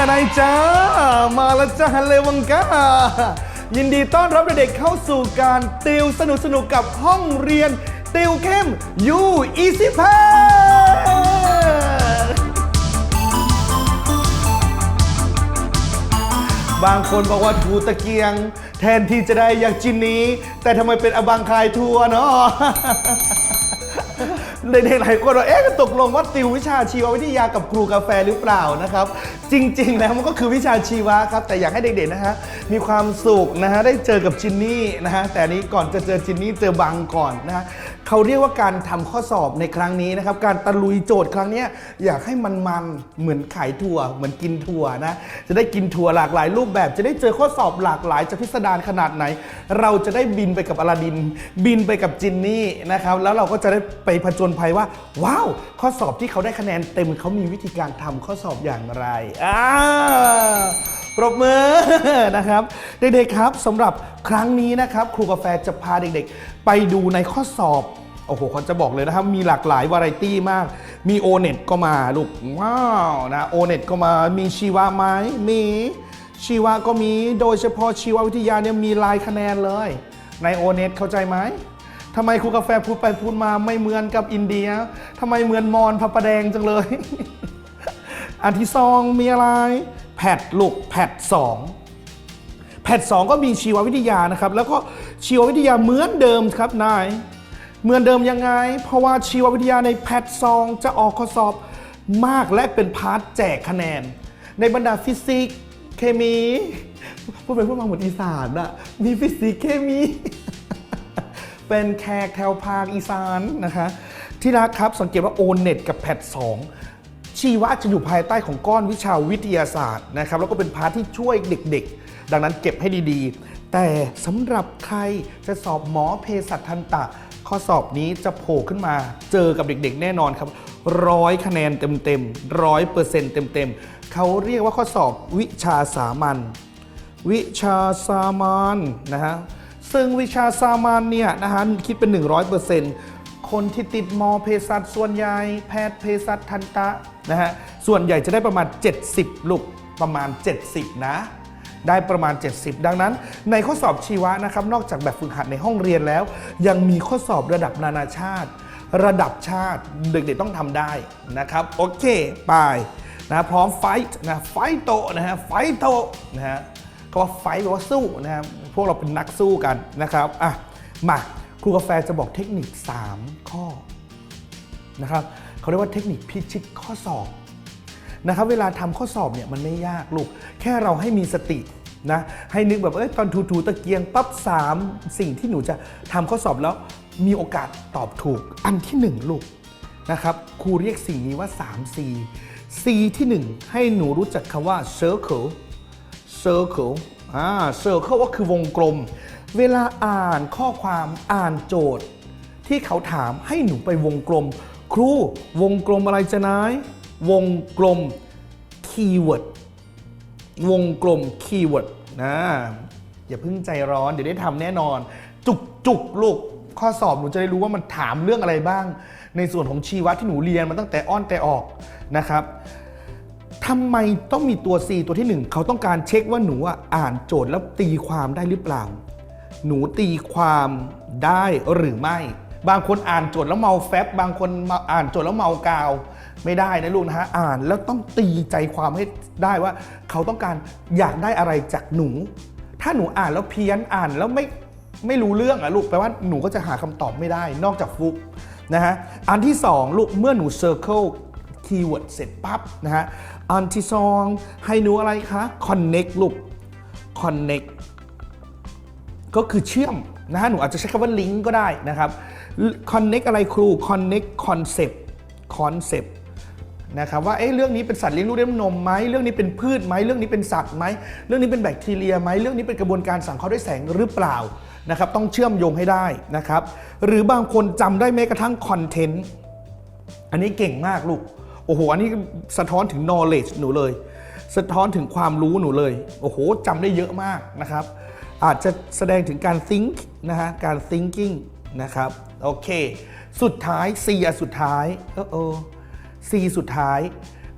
จ้านายจ้า มาแล้วจ้าฮัลเลวังกายินดีต้อนรับเด็กๆเข้าสู่การติวสนุกสนุกๆกับห้องเรียน ติวเข้มยูอีซิพบางคนบอกว่าถูตะเกียง แทนที่จะได้อย่างจินนี้ แต่ทำไมเป็นอบังคายทัวเนาะ เด็กๆหลายคนว่าเอ๊ะตกลงว่าติววิชาชีววิทยากับครูกาแฟหรือเปล่านะครับ จริง ๆ แล้วมันก็คือวิชาชีวะครับ แต่อยากให้เด็กๆนะฮะมีความสุขนะฮะได้เจอกับจินนี่นะฮะแต่นนี้ก่อนจะเจอจินนี่เจอบังก่อนนะฮะ เขาเรียกว่าการทำข้อสอบในครั้งนี้นะครับ การตะลุยโจทย์ครั้งนี้อยากให้มันมันเหมือนขายถั่ว เหมือนกินถั่วนะ จะได้กินถั่วหลากหลายรูปแบบ จะได้เจอข้อสอบหลากหลาย จะพิสดารขนาดไหน เราจะได้บินไปกับอลาดิน บินไปกับจินนี่นะครับ แล้วเราก็จะได้ไปผจญภัยว่า ว้าว ข้อสอบที่เขาได้คะแนนเต็มเขามีวิธีการทำข้อสอบอย่างไรอ่า ปรบมือนะครับเด็กๆครับสำหรับครั้งนี้นะครับ ครูกาแฟจะพาเด็กๆ ไปดูในข้อสอบโอ้โหเขาจะบอกเลยนะครับ มีหลากหลายวาไรตี้มาก มีโอเน็ตก็มาลูก ว้าวนะโอเน็ตก็มามีชีวะไหมมีชีวะก็มีโดยเฉพาะชีววิทยาเนี่ยมีลายคะแนนเลย ในโอเน็ตเข้าใจไหมทำไมครูกาแฟพูดไปพูดมาไม่เหมือนกับอินเดียทำไมเหมือนมอนพระประแดงจังเลย อันที่สองมีอะไร แพทลูกแพทสองแพทสองก็มีชีววิทยานะครับ แล้วก็ชีววิทยาเหมือนเดิมครับนายเหมือนเดิมยังไง เพราะว่าชีววิทยาในแพทซองจะออกข้อสอบมากและเป็นพาร์ทแจกคะแนน ในบรรดาฟิสิกส์เคมีพูดไปพูดมาเหมือนอีสานอะมีฟิสิกส์เคมี เป็นแขกแถวภาคอีสานนะคะ ที่รักครับสังเกตว่าโอเน็ตกับแพท2 ชีวะจะอยู่ภายใต้ของก้อนวิชาวิทยาศาสตร์นะครับแล้วก็เป็นพาร์ทที่ช่วยเด็กๆ ดังนั้นเก็บให้ดีๆ แต่สำหรับใครจะสอบหมอเภสัชทันตะ ข้อสอบนี้จะโผล่ขึ้นมาเจอกับเด็กๆ แน่นอนครับร้อยคะแนนเต็มๆร้อยเปอร์เซ็นต์เต็มๆเขาเรียกว่าข้อสอบวิชาสามัญวิชาสามัญนะฮะซึ่งวิชาสามัญเนี่ยนะฮะคิดเป็น 100% คนที่ติดมอเภสัชส่วนใหญ่แพทย์เภสัชทันตะนะฮะส่วนใหญ่จะได้ประมาณ 70 ลูกประมาณ 70 นะได้ประมาณ 70 ดังนั้น ในข้อสอบชีวะนะครับ นอกจากแบบฝึกหัดในห้องเรียนแล้ว ยังมีข้อสอบระดับนานาชาติ ระดับชาติเด็กๆต้องทำได้นะครับ โอเค ไปนะพร้อมไฟท์นะไฟโตนะฮะไฟโตนะฮะคำว่าไฟท์แปลว่าสู้นะครับพวกเราเป็นนักสู้กันนะครับอะมา ครูกาแฟจะบอกเทคนิค 3 ข้อนะครับเขาเรียกว่าเทคนิคพิชิตข้อสอบนะครับเวลาทำข้อสอบเนี่ยมันไม่ยากลูก แค่เราให้มีสตินะให้นึกแบบเอ้ยตอนถูๆตะเกียงปั๊บสามสิ่งที่หนูจะทำข้อสอบแล้วมีโอกาสตอบถูกอันที่หนึ่งลูกนะครับครูเรียกสิ่งนี้ว่า 3C C ที่ 1 ให้หนูรู้จักคำว่า circle circle อ่า circle ก็คือวงกลม เวลาอ่านข้อความอ่านโจทย์ ที่เขาถามให้หนูไปวงกลม ครูวงกลมอะไรจะนายวงกลม keyword วงกลมคีย์เวิร์ดนะอย่าเพิ่งใจร้อน เดี๋ยวได้ทำแน่นอน จุกจุกลูกข้อสอบหนูจะได้รู้ว่ามันถามเรื่องอะไรบ้าง ในส่วนของชีวะที่หนูเรียนมาตั้งแต่อ้อนแต่ออกนะครับทำไมต้องมีตัว C ตัวที่หนึ่งเขาต้องการเช็คว่าหนูอ่านโจทย์แล้วตีความได้หรือเปล่า หนูตีความได้หรือไม่ บางคนอ่านโจทย์แล้วเมาแฟบบางคนมาอ่านโจทย์แล้วเมากาว ไม่ได้นะลูกนะฮะอ่านแล้วต้องตีใจความให้ได้ว่า เขาต้องการอยากได้อะไรจากหนู ถ้าหนูอ่านแล้วเพี้ยนอ่านแล้วไม่ไม่รู้เรื่องอะลูกแปลว่าหนูก็จะหาคำตอบไม่ได้นอกจากฟุกนะฮะอันที่สองลูกเมื่อหนู circle คีย์เวิร์ดเสร็จปั๊บนะฮะอันที่สองให้หนูอะไรคะ connect ลูก connect ก็คือเชื่อมนะฮะหนูอาจจะใช้คำว่าลิงก์ก็ได้นะครับ connect อะไรครู connect concept concept นะครับว่าเอ๊ะเรื่องนี้เป็นสัตว์เลี้ยงลูกด้วยน้ำนมไหมเรื่องนี้เป็นพืชไหมเรื่องนี้เป็นสัตว์ไหมเรื่องนี้เป็นแบคทีเรียไหมเรื่องนี้เป็นกระบวนการสังเคราะห์ด้วยแสงหรือเปล่านะครับต้องเชื่อมโยงให้ได้นะครับหรือบางคนจำได้แม้กระทั่งคอนเทนต์อันนี้เก่งมากลูกโอ้โหอันนี้สะท้อนถึง knowledge หนูเลย สะท้อนถึงความรู้หนูเลยโอ้โหจำได้เยอะมากนะครับ อาจจะแสดงถึงการ think นะฮะการ thinking นะครับ โอเค สุดท้าย C อะสุดท้ายเออเออ C สุดท้าย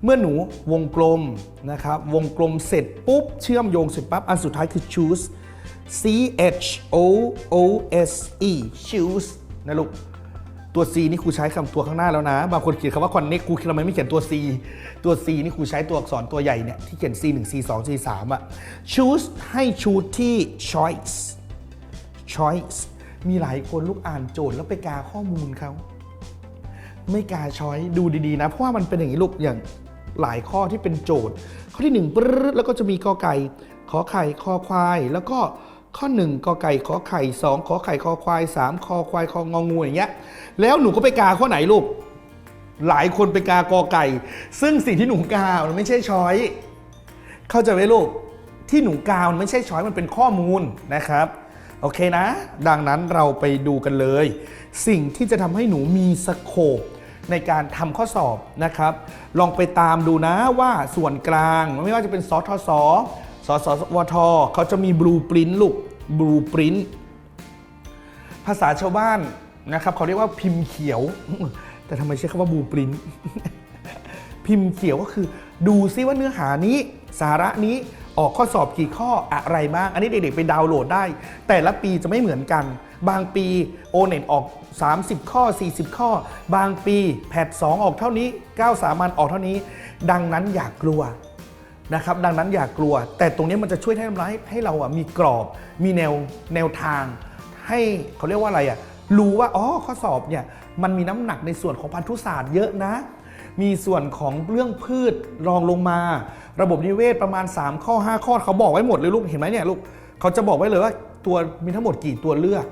เมื่อหนูวงกลมนะครับ วงกลมเสร็จปุ๊บ เชื่อมโยงเสร็จปั๊บ อันสุดท้ายคือ choose C H O O S E choose นะลูก ตัว C นี่ครูใช้คำตัวข้างหน้าแล้วนะ บางคนเขียนคำว่า connect ครูทำไมไม่เขียนตัว C ตัว C นี่ครูใช้ตัวอักษรตัวใหญ่เนี่ยที่เขียน C 1 C 2 C 3อะ choose ให้ choose ที่ choice choice มีหลายคนลูกอ่านโจทย์แล้วไปกาข้อมูลเขาไม่กาช้อยดูดีๆนะ เพราะว่ามันเป็นอย่างนี้ลูกอย่างหลายข้อที่เป็นโจทย์ ข้อที่1ปึ๊ดแล้วก็จะมีกอไก่ขอไข่คอควายแล้วก็ ข้อ 1กอไก่ขอไข่2ขอไข่คอควาย 3 คอควายคององูอย่างเงี้ยแล้วหนูก็ไปกาข้อไหนลูก หลายคนไปกากอไก่ ซึ่งสิ่งที่หนูกามันไม่ใช่ช้อย เข้าใจไหมลูกที่หนูกาวมันไม่ใช่ช้อยมันเป็นข้อมูลนะครับโอเคนะ ดังนั้นเราไปดูกันเลย สิ่งที่จะทำให้หนูมีสโคปในการทำข้อสอบนะครับ ลองไปตามดูนะว่าส่วนกลางไม่ว่าจะเป็นสทศ สสวทเขาจะมีบลูปรินต์ลูกบลูปรินต์ภาษาชาวบ้านนะครับเขาเรียกว่าพิมพ์เขียว แต่ทำไมใช้คำว่าบลูปรินต์พิมพ์เขียวก็คือ ดูซิว่าเนื้อหานี้ สาระนี้ออกข้อสอบกี่ข้ออะไรบ้าง อันนี้เด็กๆไปดาวน์โหลดได้ แต่ละปีจะไม่เหมือนกัน บางปีโอเน็ตออก 30 ข้อ 40 ข้อ บางปีแพท2ออกเท่านี้ 9 สามัญออกเท่านี้ ดังนั้นอย่ากกลัว นะครับดังนั้นอย่ากกลัว แต่ตรงนี้มันจะช่วยให้ทำร้ายให้เราอะมีกรอบ มีแนวแนวทาง ให้เขาเรียกว่าอะไรอะรู้ว่าอ๋อข้อสอบเนี่ยมันมีน้ำหนักในส่วนของพันธุศาสตร์เยอะนะ มีส่วนของเรื่องพืชรองลงมา ระบบนิเวศประมาณ 3 ข้อ 5 ข้อเขาบอกไว้หมดเลยลูกเห็นไหมเนี่ยลูกเขาจะบอกไว้เลยว่าตัวมีทั้งหมดกี่ตัวเลือก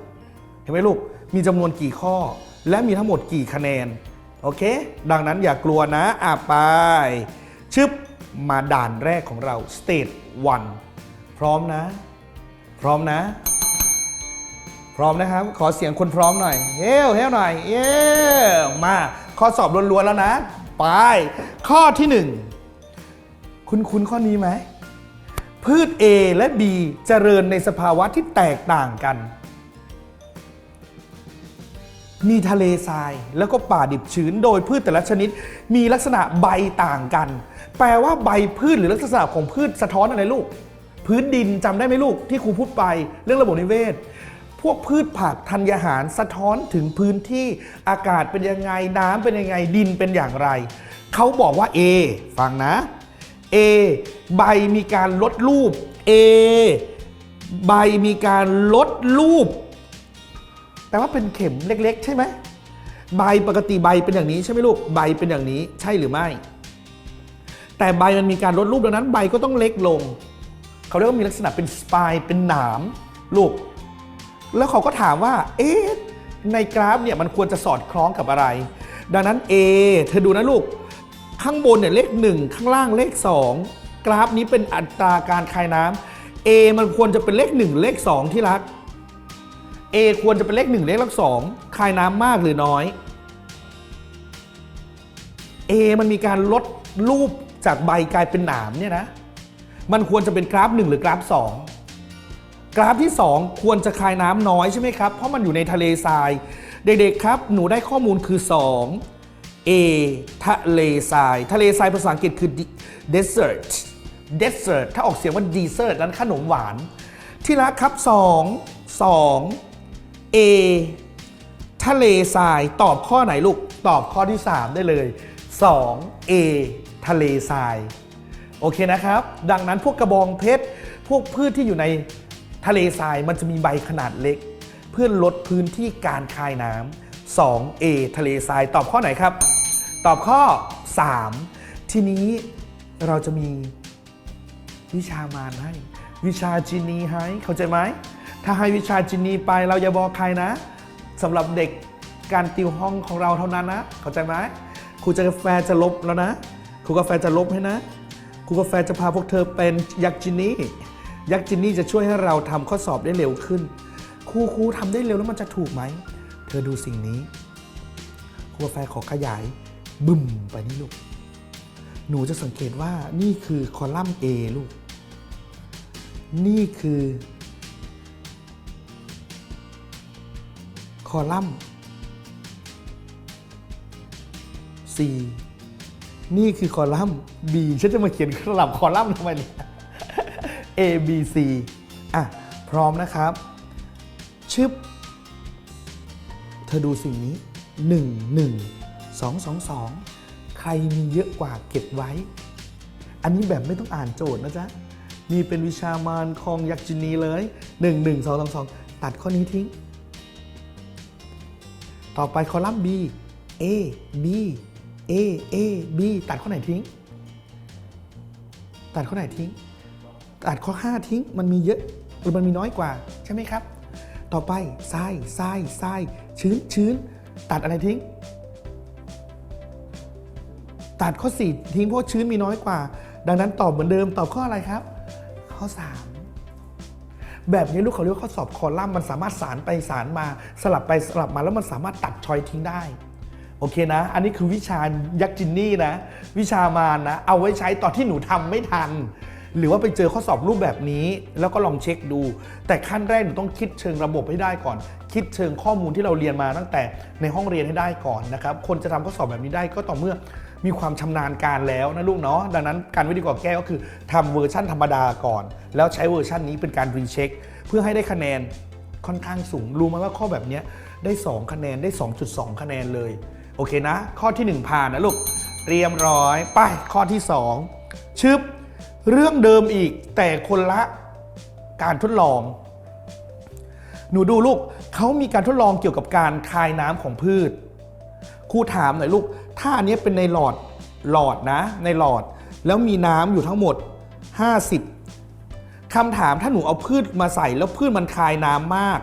เห็นไหมลูกมีจำนวนกี่ข้อ และมีทั้งหมดกี่คะแนนโอเค ดังนั้นอย่ากกลัวนะอะไปชึบ มาด่านแรกของเรา stage 1 พร้อมนะ พร้อมนะ พร้อมนะครับ ขอเสียงคนพร้อมหน่อย เฮ้วเฮ้วหน่อย เย้มาข้อสอบล้วนๆแล้วนะ ไป ข้อที่หนึ่งคุณคุณข้อนี้ไหม พืช A และ B เจริญในสภาวะที่แตกต่างกัน มีทะเลทรายแล้วก็ป่าดิบชื้น โดยพืชแต่ละชนิด มีลักษณะใบต่างกัน แปลว่าใบพืชหรือลักษณะของพืชสะท้อนอะไรลูก พื้นดินจำได้ไหมลูกที่ครูพูดไปเรื่องระบบนิเวศ พวกพืชผักธัญญาหารสะท้อนถึงพื้นที่อากาศเป็นยังไงน้ำเป็นยังไงดินเป็นอย่างไร เขาบอกว่า A ฟังนะ A ใบมีการลดรูป A ใบมีการลดรูป แต่ว่าเป็นเข็มเล็ก ๆ ใช่ไหมใบปกติใบเป็นอย่างนี้ใช่ไหมลูก ใบเป็นอย่างนี้ใช่หรือไม่ แต่ใบมันมีการลดรูปดังนั้นใบก็ต้องเล็กลง เขาเรียกว่ามีลักษณะเป็นสปายเป็นหนามลูก แล้วเขาก็ถามว่า เอ๊ะ ในกราฟเนี่ยมันควรจะสอดคล้องกับอะไร ดังนั้น A เธอดูนะลูก ข้างบนเนี่ยเลข 1 ข้างล่างเลข 2 กราฟนี้เป็นอัตราการคายน้ำ A มันควรจะเป็นเลข 1 เลข 2 ที่รัก A ควรจะเป็นเลข 1 เลขลัก2คายน้ำมากหรือน้อย A มันมีการลดรูป จากใบกลายเป็นหนามเนี่ยนะ มันควรจะเป็นกราฟ 1 หรือกราฟ 2 กราฟที่ 2 ควรจะคายน้ำน้อยใช่ไหมครับ เพราะมันอยู่ในทะเลทราย เด็กๆครับ หนูได้ข้อมูลคือ 2 A ทะเลทราย ทะเลทรายภาษาอังกฤษคือ de- desert desert ถ้าออกเสียงว่า desert นั้นขนมหวาน ที่รักครับ 2 2 A ทะเลทรายตอบข้อไหนลูก ตอบข้อที่ 3 ได้เลย 2 A ทะเลทราย โอเคนะครับ ดังนั้นพวกกระบองเพชร พวกพืชที่อยู่ในทะเลทรายมันจะมีใบขนาดเล็ก เพื่อลดพื้นที่การคายน้ำ 2A ทะเลทรายตอบข้อไหนครับ ตอบข้อ 3 ทีนี้เราจะมีวิชามาให้ วิชาจินีให้เข้าใจไหม ถ้าให้วิชาจินีไปเราอย่าบอกใครนะสำหรับเด็กการติวห้องของเราเท่านั้นนะ เข้าใจไหมครูจะกาแฟจะลบแล้วนะ รูกาแฟจะลบให้นะครูกาแฟจะพาพวกเธอเป็นยักษ์จินนี่ยักษ์จินนี่จะช่วยให้เราทำข้อสอบได้เร็วขึ้น ครูครูทำได้เร็วแล้วมันจะถูกไหม เธอดูสิ่งนี้ครูกาแฟขอขยายบึ้มไปนี่ลูก หนูจะสังเกตว่านี่คือคอลัมน์ A ลูก นี่คือคอลัมน์ C นี่คือคอลัมน์ B ฉันจะมาเขียนสลับคอลัมน์ทำไมเนี่ย A B C อะ พร้อมนะครับ ชึบ เธอดูสิ่งนี้ 1 1 2 2 2 ใครมีเยอะกว่าเก็บไว้ อันนี้แบบไม่ต้องอ่านโจทย์นะจ๊ะ นี่เป็นวิชามานคองยักจินีเลย 1 1 2 2 2 ตัดข้อนี้ทิ้ง ต่อไปคอลัมน์ B A B A A B ตัดข้อไหนทิ้ง ตัดข้อไหนทิ้ง ตัดข้อ 5 ทิ้ง มันมีเยอะหรือมันมีน้อยกว่า ใช่ไหมครับ ต่อไปทรายทรายทรายชื้นชื้น ตัดอะไรทิ้ง ตัดข้อ 4 ทิ้งเพราะชื้นมีน้อยกว่า ดังนั้นตอบเหมือนเดิม ตอบข้ออะไรครับ ข้อ 3แบบนี้ลูกเขาเรียกว่าข้อสอบคอลัมน์มันสามารถสารไปสารมาสลับไปสลับมาแล้วมันสามารถตัดชอยทิ้งได้ โอเคนะ อันนี้คือวิชายักษ์จินนี่นะ วิชามานนะ เอาไว้ใช้ตอนที่หนูทำไม่ทัน หรือว่าไปเจอข้อสอบรูปแบบนี้ แล้วก็ลองเช็คดู แต่ขั้นแรกหนูต้องคิดเชิงระบบให้ได้ก่อน คิดเชิงข้อมูลที่เราเรียนมาตั้งแต่ในห้องเรียนให้ได้ก่อนนะครับ คนจะทำข้อสอบแบบนี้ได้ก็ต่อเมื่อมีความชำนาญการแล้วนะลูกเนาะดังนั้นการวิธีการแก้ก็คือทำเวอร์ชั่นธรรมดาก่อน แล้วใช้เวอร์ชันนี้เป็นการรีเช็คเพื่อให้ได้คะแนนค่อนข้างสูง รู้ไหมว่าข้อแบบนี้ได้ 2 คะแนนได้ 2.2 คะแนนเลย โอเคนะ ข้อทีหนึ่1 ผ่านนะลูก เรียบร้อย ไป ข้อที่ 2 ชึบ เรื่องเดิมอีกแต่คนละการทดลอง หนูดูลูกเขามีการทดลองเกี่ยวกับการคายน้ำของพืช ครูถามหน่อยลูก ถ้าอันนี้เป็นในหลอดหลอดนะ ในหลอดแล้วมีน้ำอยู่ทั้งหมด 50คำถามถ้าหนูเอาพืชมาใส่แล้วพืชมันคายน้ำมาก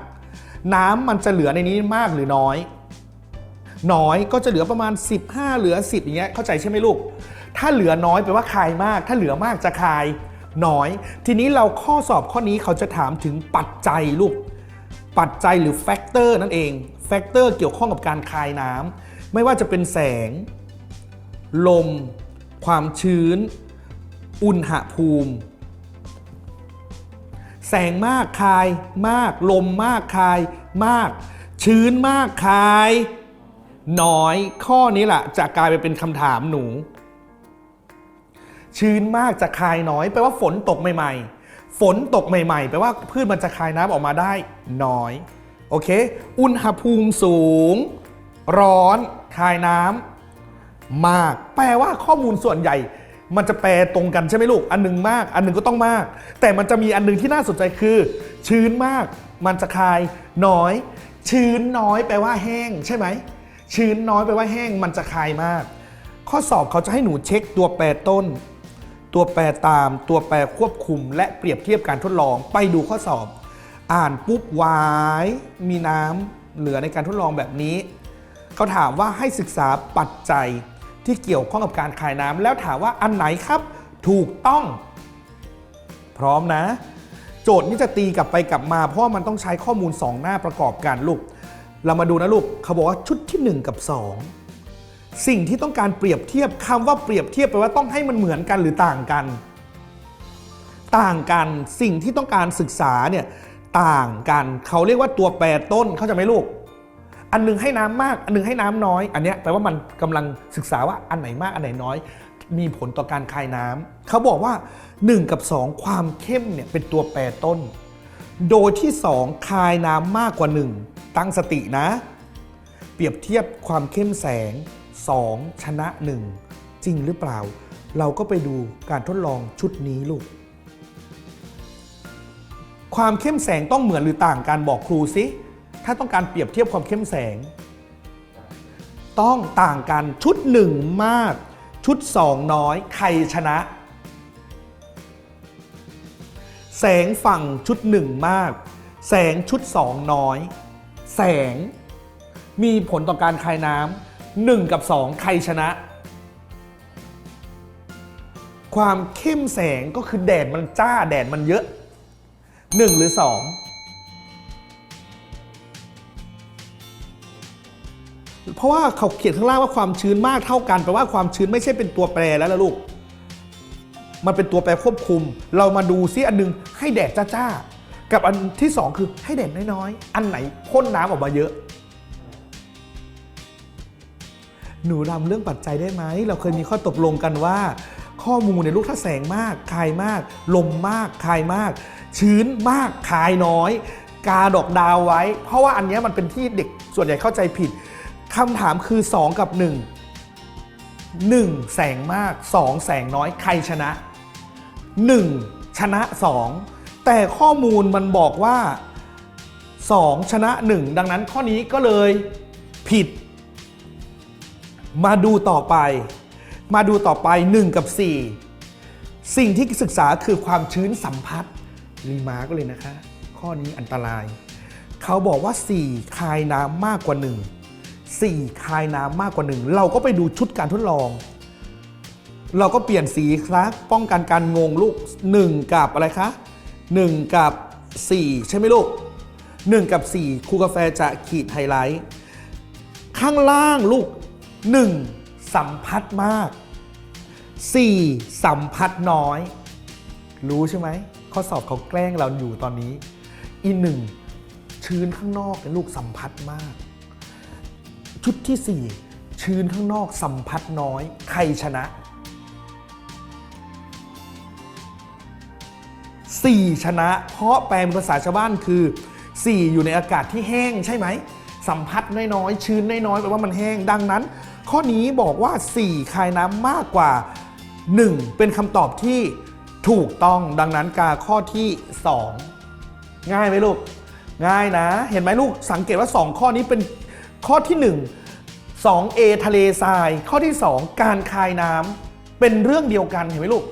น้ำมันจะเหลือในนี้มากหรือน้อย น้อยก็จะเหลือประมาณ 15 เหลือ 10 อย่างเงี้ยเข้าใจใช่ไหมลูก ถ้าเหลือน้อยแปลว่าคายมาก ถ้าเหลือมากจะคายน้อย ทีนี้เราข้อสอบข้อนี้เขาจะถามถึงปัจจัยลูก ปัจจัยหรือแฟกเตอร์นั่นเองแฟกเตอร์เกี่ยวข้องกับการคายน้ำไม่ว่าจะเป็นแสง ลม ความชื้น อุณหภูมิ แสงมากคายมาก ลมมากคายมาก ชื้นมากคาย น้อยข้อนี้แหละจะกลายไปเป็นคำถามหนู ชื้นมากจะคายน้อยแปลว่าฝนตกใหม่ ๆ ฝนตกใหม่ ๆ แปลว่าพืชมันจะคายน้ำออกมาได้น้อย โอเค อุณหภูมิสูง ร้อน คายน้ำมาก แปลว่าข้อมูลส่วนใหญ่ มันจะแปลตรงกันใช่ไหมลูก อันหนึงมาก อันหนึงก็ต้องมาก แต่มันจะมีอันหนึงที่น่าสนใจคือ ชื้นมาก มันจะคายน้อย ชื้นน้อย แปลว่าแห้งใช่ไหม ชื้นน้อยแปว่าแห้งมันจะคายมาก ข้อสอบเขาจะให้หนูเช็คตัวแปรต้น ตัวแปรตาม ตัวแปรควบคุม และเปรียบเทียบการทดลองไปดูข้อสอบ อ่านปุ๊บวายมีน้ำเหลือในการทดลองแบบนี้ เขาถามว่าให้ศึกษาปัจจัยที่เกี่ยวข้องกับการคายน้ำแล้วถามว่าอันไหนครับถูกต้อง พร้อมนะ โจทย์นี้จะตีกลับไปกลับมา เพราะมันต้องใช้ข้อมูล 2 หน้าประกอบกันลูก เรามาดูนะลูกเขาบอกว่าชุดที่ 1 กับ 2 สิ่งที่ต้องการเปรียบเทียบคำว่าเปรียบเทียบแปลว่าต้องให้มันเหมือนกันหรือต่างกัน ต่างกันสิ่งที่ต้องการศึกษาเนี่ยต่างกันเขาเรียกว่าตัวแปรต้นเข้าใจไหมลูก อันหนึงให้น้ำมาก อันหนึงให้น้ำน้อย อันนี้แปลว่ามันกำลังศึกษาว่าอันไหนมากอันไหนน้อย มีผลต่อการคายน้ำเขาบอกว่า 1 กับ 2 ความเข้มเนี่ยเป็นตัวแปรต้น โดยที่ 2 คายน้ำมากกว่า 1 ตั้งสตินะ เปรียบเทียบความเข้มแสง 2 ชนะ 1 จริงหรือเปล่า เราก็ไปดูการทดลองชุดนี้ลูก ความเข้มแสงต้องเหมือนหรือต่างกันบอกครูสิ ถ้าต้องการเปรียบเทียบความเข้มแสง ต้องต่างกันชุดหนึ่งมาก ชุดสองน้อย ใครชนะ แสงฝั่งชุดหนึ่งมาก แสงชุดสองน้อย แสง มีผลต่อการคายน้ำหนึ่งกับสองใครชนะ ความเข้มแสงก็คือแดดมันจ้าแดดมันเยอะหนึ่งหรือสองเพราะว่าเขาเขียนข้างล่างว่าความชื้นมากเท่ากันแปลว่าความชื้นไม่ใช่เป็นตัวแปรแล้วล่ะลูก มันเป็นตัวแปรควบคุม เรามาดูซิอันนึงให้แดดจ้าๆ กับอันที่สองคือให้แดดน้อยๆ อันไหนพ่นน้ำออกมาเยอะ หนูรำเรื่องปัจจัยได้ไหม เราเคยมีข้อตกลงกันว่า ข้อมูลในยลูกถ้าแสงมาก คายมาก ลมมาก คายมาก ชื้นมาก คายน้อย กาดอกดาวไว้ เพราะว่าอันนี้มันเป็นที่เด็กส่วนใหญ่เข้าใจผิดคำถามคือ 2 กับ 1 1 แสงมาก 2 แสงน้อย ใครชนะ 1 ชนะ 2 แต่ข้อมูลมันบอกว่า 2 ชนะ 1 ดังนั้นข้อนี้ก็เลยผิด มาดูต่อไป มาดูต่อไป 1 กับ 4 สิ่งที่ศึกษาคือความชื้นสัมผัสรีมาร์กเลยนะคะ ข้อนี้อันตราย เขาบอกว่า 4 คายน้ำมากกว่า 1 4 คายน้ำมากกว่า 1 เราก็ไปดูชุดการทดลอง เราก็เปลี่ยนสีครับป้องกันการงงลูก 1 กับอะไรคะ 1 กับ 4 ใช่ไหมลูก 1 กับ 4ครูกาแฟจะขีดไฮไลท์ ข้างล่างลูก 1 สัมผัสมาก 4 สัมผัสน้อย รู้ใช่ไหมข้อสอบเขาแกล้งเราอยู่ตอนนี้ อีหนึ่งชื้นข้างนอกเนี่ยลูกสัมผัสมาก ชุดที่ 4 ชื้นข้างนอกสัมผัสน้อย ใครชนะ 4 ชนะ เพราะแปลเป็นภาษาชาวบ้านคือ 4 อยู่ในอากาศที่แห้งใช่ไหม สัมผัสน้อยๆ ชื้นน้อยๆแปลว่ามันแห้งดังนั้น ข้อนี้บอกว่า 4 คายน้ำมากกว่า 1 เป็นคำตอบที่ถูกต้องดังนั้นกาข้อที่ 2 ง่ายไหมลูก ง่ายนะ เห็นไหมลูกสังเกตว่า 2 ข้อนี้เป็นข้อที่ 1 2A ทะเลทราย ข้อที่ 2 การคายน้ำเป็นเรื่องเดียวกันเห็นไหมลูก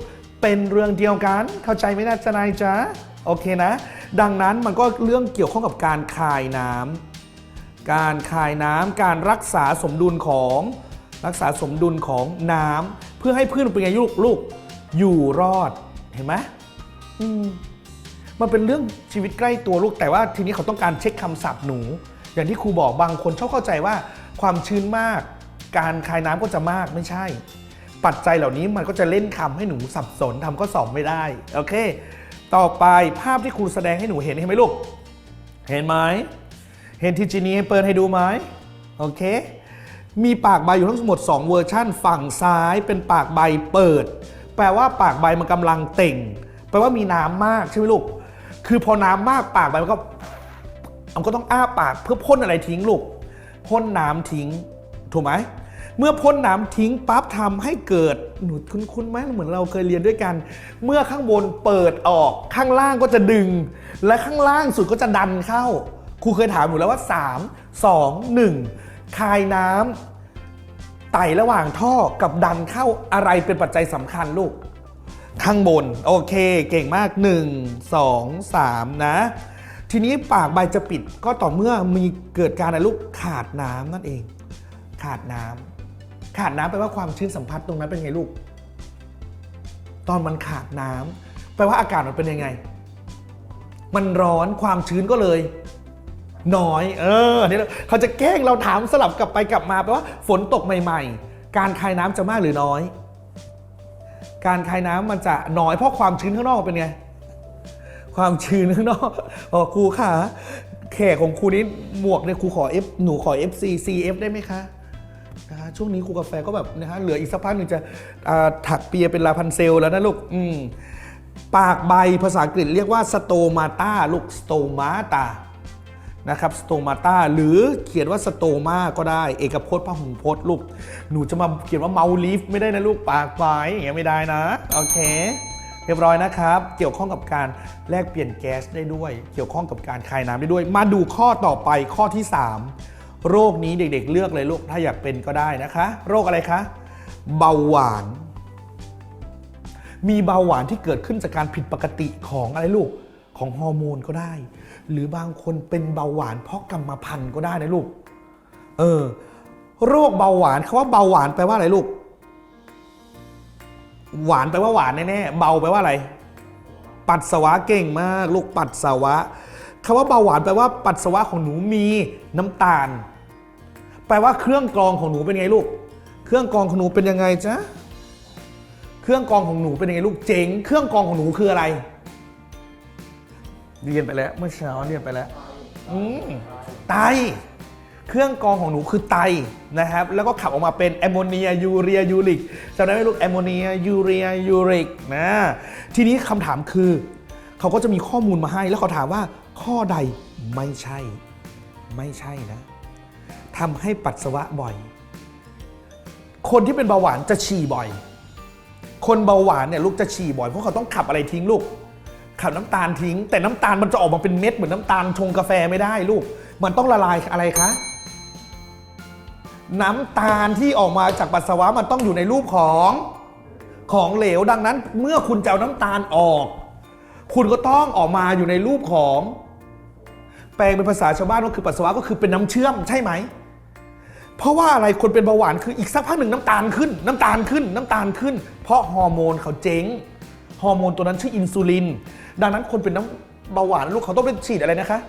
เป็นเรื่องเดียวกัน เข้าใจไหมนะจนายจ๊ะโอเคนะ ดังนั้นมันก็เรื่องเกี่ยวข้องกับการคายน้ำการคายน้ำการรักษาสมดุลของรักษาสมดุลของน้ำเพื่อให้พืชมันเป็นไงลูกลูกอยู่รอดเห็นไหมอืมมันเป็นเรื่องชีวิตใกล้ตัวลูกแต่ว่าทีนี้เขาต้องการเช็คคำศัพท์หนู อย่างที่ครูบอกบางคนชอบเข้าใจว่า ความชื้นมาก การคายน้ำก็จะมากไม่ใช่ ปัจจัยเหล่านี้มันก็จะเล่นคำให้หนูสับสนทำข้อสอบไม่ได้โอเค ต่อไปภาพที่ครูแสดงให้หนูเห็นเห็นไหมลูก เห็นไหมเห็นทีจีนีเปิดให้ดูไหมโอเค มีปากใบอยู่ทั้งหมด 2 เวอร์ชั่น ฝั่งซ้ายเป็นปากใบเปิด แปลว่าปากใบมันกำลังเต่ง แปลว่ามีน้ำมากใช่ไหมลูก คือพอน้ำมากปากใบมันก็มันก็ต้องอ้าปากเพื่อพ่นอะไรทิ้งลูกพ่นน้ำทิ้ง ถูกไหม เมื่อพ่นน้ำทิ้งปั๊บทำให้เกิดหนูคุ้นๆไหมเหมือนเราเคยเรียนด้วยกัน เมื่อข้างบนเปิดออกข้างล่างก็จะดึง และข้างล่างสุดก็จะดันเข้าครูเคยถามอยู่แล้วว่า 3 2 1 คายน้ำไต่ระหว่างท่อกับดันเข้าอะไรเป็นปัจจัยสำคัญลูก ข้างบน โอเค เก่งมาก 1 2 3 นะ ทีนี้ปากใบจะปิดก็ต่อเมื่อมีเกิดการอะไรลูกขาดน้ำนั่นเอง ขาดน้ำ ขาดน้ำแปลว่าความชื้นสัมผัสตรงนั้นเป็นไงลูก ตอนมันขาดน้ำแปลว่าอากาศมันเป็นยังไง มันร้อนความชื้นก็เลย น้อย เออเนี่ยเขาจะแกล้งเราถามสลับกลับไปกลับมาแปลว่าฝนตกใหม่ ๆ การคายน้ำจะมากหรือน้อย การคายน้ำมันจะน้อยเพราะความชื้นข้างนอกเป็นไงความชื้นข้างนอกอ๋อครูค่ะแขกของครูนี้หมวกเนี่ยครูขอ F หนูขอ FC CF ได้ไหมคะ นะคะช่วงนี้ครูกาแฟก็แบบนะฮะเหลืออีกสักพักหนึ่งจะถักเปียเป็นลาพันเซลแล้วนะลูกอืมปากใบภาษาอังกฤษเรียกว่าสโตมาตาลูกสโตมาตานะครับสโตมาตาหรือเขียนว่าสโตมาก็ได้ เอกพจน์พหุพจน์ลูก หนูจะมาเขียนว่าเมาลีฟไม่ได้นะลูกปากไฟอย่างเงี้ยไม่ได้นะ โอเค เรียบร้อยนะครับ เกี่ยวข้องกับการแลกเปลี่ยนแก๊สได้ด้วย เกี่ยวข้องกับการคายน้ำได้ด้วย มาดูข้อต่อไปข้อที่ 3 โรคนี้เด็กๆ เลือกเลยลูกถ้าอยากเป็นก็ได้นะคะ โรคอะไรคะ เบาหวาน มีเบาหวานที่เกิดขึ้นจากการผิดปกติของอะไรลูกของฮอร์โมนก็ได้ หรือบางคนเป็นเบาหวานเพราะกรรมพันธุ์ก็ได้นะลูกเออโรคเบาหวานคำว่าเบาหวานแปลว่าอะไรลูก หวานแปลว่าหวานแน่ๆเบาแปลว่าอะไร ปัสสาวะเก่งมาก ลูกปัสสาวะ คำว่าเบาหวานแปลว่าปัสสาวะของหนูมีน้ำตาล แปลว่าเครื่องกรองของหนูเป็นไงลูก เครื่องกรองของหนูเป็นยังไงจ๊ะ เครื่องกรองของหนูเป็นยังไงลูก เจ๋ง เครื่องกรองของหนูคืออะไร เรียนไปแล้ว เมื่อเช้าเรียนไปแล้ว อืมไต เครื่องกรองของหนูคือไตนะครับ แล้วก็ขับออกมาเป็นแอมโมเนียยูเรียยูริกจำได้ไหมลูกแอมโมเนียยูเรียยูริกนะ ทีนี้คำถามคือ เขาก็จะมีข้อมูลมาให้ แล้วเขาถามว่า ข้อใดไม่ใช่ ไม่ใช่นะทำให้ปัสสาวะบ่อย คนที่เป็นเบาหวานจะฉี่บ่อย คนเบาหวานเนี่ยลูกจะฉี่บ่อยเพราะเขาต้องขับอะไรทิ้งลูก ขับน้ำตาลทิ้ง แต่น้ำตาลมันจะออกมาเป็นเม็ดเหมือนน้ำตาลชงกาแฟไม่ได้ลูก มันต้องละลายอะไรคะน้ำตาลที่ออกมาจากปัสสาวะมันต้องอยู่ในรูปของของเหลวดังนั้น เมื่อคุณจะเอาน้ำตาลออก คุณก็ต้องออกมาอยู่ในรูปของ แปลงเป็นภาษาชาวบ้านก็คือปัสสาวะก็คือเป็นน้ำเชื่อมใช่ไหม เพราะว่าอะไรคนเป็นเบาหวานคืออีกสักพักหนึ่งน้ำตาลขึ้น น้ำตาลขึ้น น้ำตาลขึ้น เพราะฮอร์โมนเขาเจ๊งฮอร์โมนตัวนั้นชื่ออินซูลิน ดังนั้นคนเป็นน้ำเบาหวานลูกเขาต้องเป็นฉีดอะไรนะคะ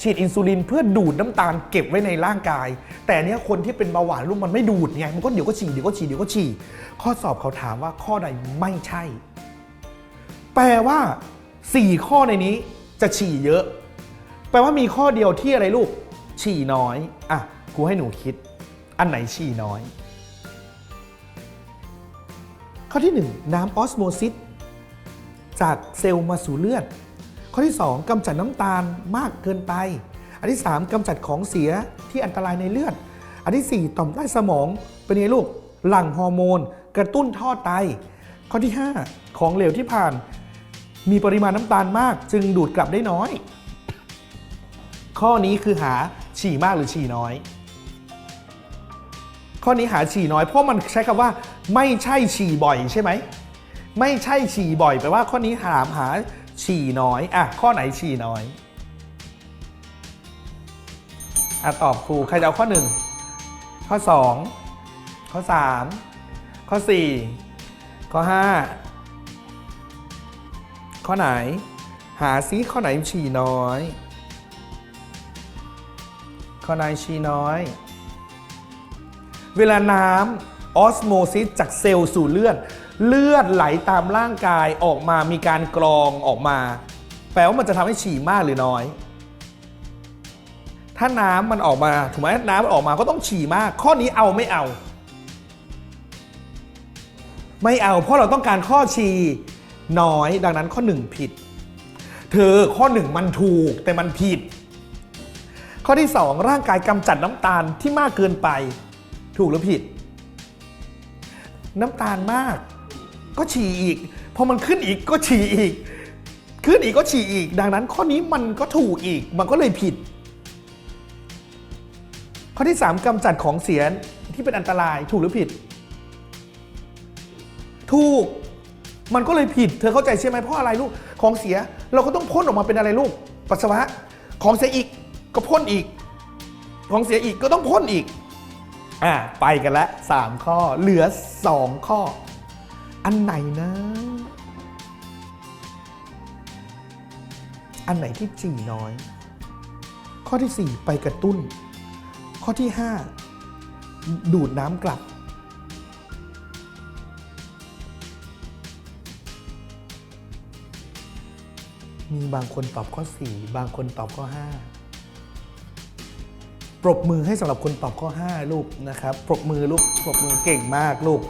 ฉีดอินซูลินเพื่อดูดน้ำตาลเก็บไว้ในร่างกาย แต่เนี้ยคนที่เป็นเบาหวานลูกมันไม่ดูดไงมันก็เดี๋ยวก็ฉีดเดี๋ยวก็ฉีดเดี๋ยวก็ฉีดข้อสอบเขาถามว่าข้อใดไม่ใช่ แปลว่า 4 ข้อในนี้จะฉี่เยอะ แปลว่ามีข้อเดียวที่อะไรลูก ฉี่น้อย อะครูให้หนูคิด อันไหนฉี่น้อย ข้อที่ 1 น้ำออสโมซิสจากเซลล์มาสู่เลือด ข้อที่ 2กำจัดน้ำตาลมากเกินไป อันที่ 3กำจัดของเสียที่อันตรายในเลือด อันทีสี่ 4 ต่อมใต้สมองเป็นไงลูก หลั่งฮอร์โมน กระตุ้นท่อไต ข้อที่ 5 ของเหลวที่ผ่าน มีปริมาณน้ำตาลมาก จึงดูดกลับได้น้อย ข้อนี้คือหาฉี่มากหรือฉี่น้อย ข้อนี้หาฉี่น้อยเพราะมันใช้คำว่า ไม่ใช่ฉี่บ่อยใช่ไหม ไม่ใช่ฉี่บ่อยแปลว่าข้อนี้ถามหาฉี่น้อยอะข้อไหนฉี่น้อยอะตอบครูใครจะเอาข้อ 1 ข้อ 2 ข้อ 3 ข้อ 4 ข้อ 5 ข้อไหน หาซิข้อไหนฉี่น้อย ข้อไหนฉี่น้อย เวลาน้ำออสโมซิสจากเซลล์สู่เลือด เลือดไหลตามร่างกายออกมามีการกรองออกมา แปลว่ามันจะทำให้ฉี่มากหรือน้อย ถ้าน้ำมันออกมาถูกไหมน้ำมันออกมาก็ต้องฉี่มาก ข้อนี้เอาไม่เอา ไม่เอา เพราะเราต้องการข้อฉี่น้อย ดังนั้นข้อหนึ่งผิด เธอข้อหนึ่งมันถูกแต่มันผิด ข้อที่สองร่างกายกำจัดน้ำตาลที่มากเกินไป ถูกหรือผิด น้ำตาลมาก ก็ฉี่อีก พอมันขึ้นอีกก็ฉี่อีก ขึ้นอีกก็ฉี่อีก ดังนั้นข้อนี้มันก็ถูกอีก มันก็เลยผิด ข้อที่ 3กำจัดของเสียที่เป็นอันตรายถูกหรือผิด ถูก มันก็เลยผิด เธอเข้าใจใช่ไหมเพราะอะไรลูก ของเสียเราก็ต้องพ่นออกมาเป็นอะไรลูก ปัสสาวะ ของเสียอีก ก็พ่นอีก ของเสียอีกก็ต้องพ่นอีก อะไปกันแล้ว3ข้อ เหลือ2ข้อ อันไหนนะ อันไหนที่จีน้อย ข้อที่4ไปกระตุ้น ข้อที่5ดูดน้ำกลับมีบางคนตอบข้อ 4 บางคนตอบข้อ 5 ปรบมือให้สำหรับคนตอบข้อ 5 ลูกนะครับ ปรบมือลูก ปรบมือเก่งมากลูก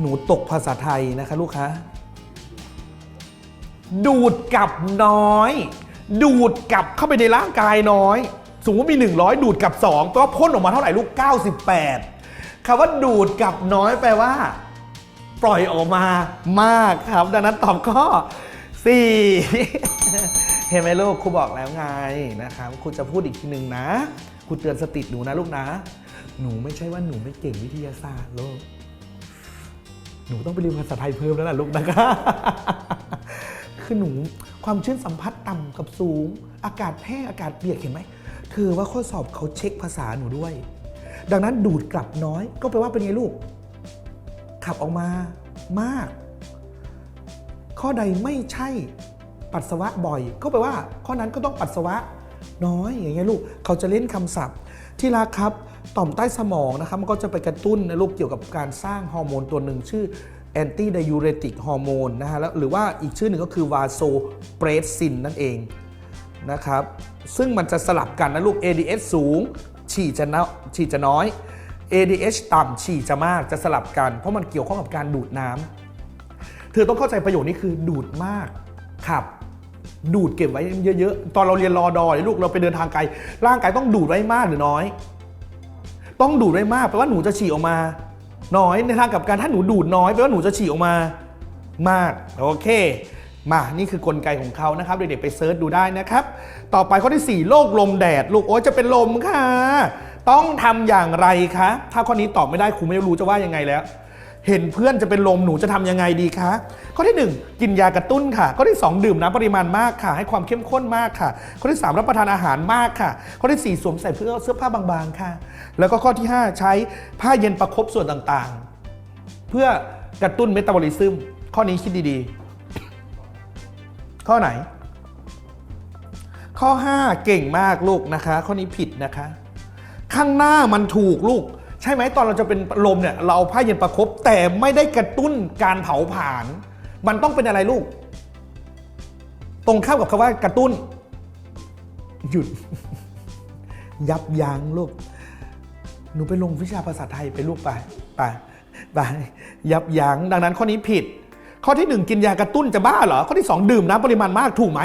หนูตกภาษาไทยนะคะลูกคะดูดกลับน้อย ดูดกลับเข้าไปในร่างกายน้อย สมมติมี 100 ดูดกลับ2แปลว่าพ่นออกมาเท่าไหร่ลูก 98คำว่าดูดกลับน้อยแปลว่า ปล่อยออกมามากครับ ดังนั้นตอบข้อ4 ห็นไหมลูกครูบอกแล้วไงนะครับครูจะพูดอีกทีหนึ่งนะครูเตือนสติหนูนะลูกนะ หนูไม่ใช่ว่าหนูไม่เก่งวิทยาศาสตร์ลูกหนูต้องไปเรียนภาษาไทยเพิ่มแล้วล่ะลูกนะคะคือหนูความชื้นสัมผัสต่ำกับสูง อากาศแห้งอากาศเปียกเห็นไหมเธอว่าข้อสอบเขาเช็คภาษาหนูด้วย ดังนั้นดูดกลับน้อย ก็แปลว่าเป็นไงลูก ขับออกมามาก ข้อใดไม่ใช่ ปัสสาวะบ่อย ก็แปลว่า ข้อนั้นก็ต้องปัสสาวะน้อยอย่างเงี้ยลูกเขาจะเล่นคำศัพท์ ที่รักครับต่อมใต้สมองนะครับมันก็จะไปกระตุ้นนะลูกเกี่ยวกับการสร้างฮอร์โมนตัวหนึ่งชื่อแอนตี้ไดยูเรติกฮอร์โมนนะฮะแล้วหรือว่าอีกชื่อหนึ่งก็คือวาโซเปรสซินนั่นเองนะครับซึ่งมันจะสลับกันนะลูก ADH สูง ฉี่จะน้อยฉี่จะน้อย ADH ต่ำฉี่จะมากจะสลับกัน เพราะมันเกี่ยวข้องกับการดูดน้ำเธอต้องเข้าใจประโยคนี้คือดูดมากขับ ดูดเก็บไว้เยอะๆ ตอนเราเรียนรอดอยลูกเราไปเดินทางไกล ร่างกายต้องดูดไว้มากหรือน้อย ต้องดูดไว้มากแปลว่าหนูจะฉี่ออกมา น้อยในทางกับการถ้าหนูดูดน้อยแปลว่าหนูจะฉี่ออกมามากโอเค มานี่คือกลไกของเขานะครับ เด็กๆไปเซิร์ชดูได้นะครับ ต่อไปข้อที่ 4 โรคลมแดด ลูกโอ๊ยจะเป็นลมค่ะ ต้องทำอย่างไรคะถ้าข้อนี้ตอบไม่ได้ครูไม่รู้จะว่ายังไงแล้ว เห็นเพื่อนจะเป็นลมหนูจะทำยังไงดีคะ ข้อที่ 1 กินยากระตุ้นค่ะ ข้อที่ 2 ดื่มน้ำปริมาณมากค่ะ ให้ความเข้มข้นมากค่ะ ข้อที่ 3 รับประทานอาหารมากค่ะ ข้อที่ 4 สวมใส่เสื้อเสื้อผ้าบางๆค่ะ แล้วก็ข้อที่ 5 ใช้ผ้าเย็นประคบส่วนต่างๆ เพื่อกระตุ้นเมตาบอลิซึม ข้อนี้คิดดีๆ ข้อไหน ข้อ 5 เก่งมากลูกนะคะ ข้อนี้ผิดนะคะ ข้างหน้ามันถูกลูก ใช่ไหมตอนเราจะเป็นลมเนี่ยเราเอาผ้าเย็นประคบแต่ไม่ได้กระตุ้นการเผาผลาญมันต้องเป็นอะไรลูก ตรงข้ามกับคำว่ากระตุ้น หยุด ยับยั้งลูก หนูไปลงวิชาภาษาไทยไปลูกไปไปไปยับยั้งดังนั้นข้อนี้ผิด ข้อที่หนึ่งกินยากระตุ้นจะบ้าเหรอ ข้อที่สองดื่มน้ำปริมาณมากถูกไหม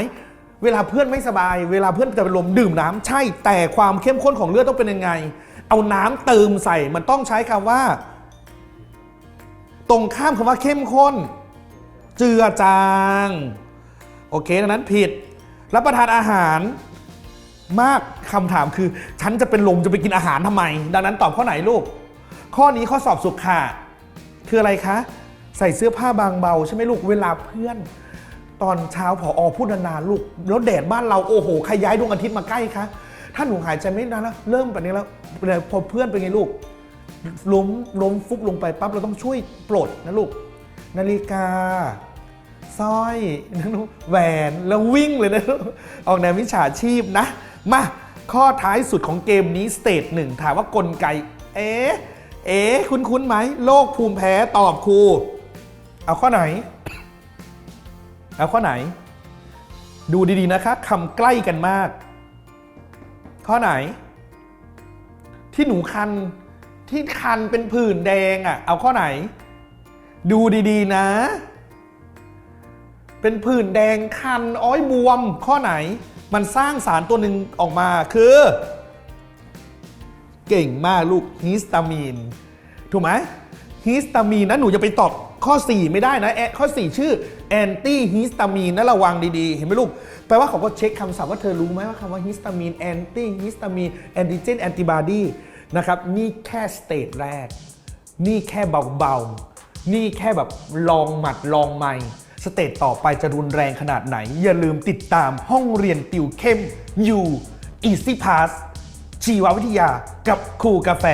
เวลาเพื่อนไม่สบาย เวลาเพื่อนจะเป็นลมดื่มน้ำใช่แต่ความเข้มข้นของเลือดต้องเป็นยังไง เอาน้ำเติมใส่มันต้องใช้คำว่า ตรงข้ามคำว่าเข้มข้น เจือจาง โอเคดังนั้นผิด รับประทานอาหาร มากคำถามคือ ฉันจะเป็นลมจะไปกินอาหารทำไม ดังนั้นตอบข้อไหนลูก ข้อนี้ข้อสอบสุขค่ะคืออะไรคะ ใส่เสื้อผ้าบางเบาใช่ไหมลูกเวลาเพื่อน ตอนเช้าผออพูดนานๆลูก แล้วแดดบ้านเราโอ้โหใครย้ายดวงอาทิตย์มาใกล้คะ ถ้าหนูหายใจไม่นานแล้วเริ่มแบบนี้แล้วพอเพื่อนเป็นไงลูกล้มล้มฟุบลงไปปั๊บเราต้องช่วยปลดนะลูก นาฬิกาสร้อยนะลูกแหวนแล้ววิ่งเลยนะลูกออกแนววิชาชีพนะ มาข้อท้ายสุดของเกมนี้สเตจหนึ่งถามว่ากลไก เอ๊ะเอ๊ะคุ้นคุ้นไหมโรคภูมิแพ้ตอบครู เอาข้อไหน เอาข้อไหน ดูดีๆนะคะคำใกล้กันมาก ข้อไหน ที่หนูคันที่คันเป็นผื่นแดงอะ่ะ เอาข้อไหน ดูดีๆนะ เป็นผื่นแดงคันอ้อยบวม ข้อไหน มันสร้างสารตัวหนึ่งออกมาคือ เก่งมากลูกฮิสตามีน ถูกไหม ฮิสตามีนนะหนูจะไปตอบข้อ 4 ไม่ได้นะแอะข้อ 4 ชื่อแอนตี้ฮิสตามีนนะระวังดีๆ เห็นไหมลูกแปลว่าเขาก็เช็คคำศัพท์ว่าเธอรู้ไหมว่าคำว่าฮิสตามีนแอนตี้ฮิสตามีนแอนติเจนแอนติบอดีนะครับนี่แค่สเตจแรก นี่แค่เบาๆ นี่แค่แบบลองหมัดลองไม่สเตจต่อไปจะรุนแรงขนาดไหน อย่าลืมติดตามห้องเรียนติวเข้มอยู่ Easy Pass ชีววิทยากับครูกาแฟ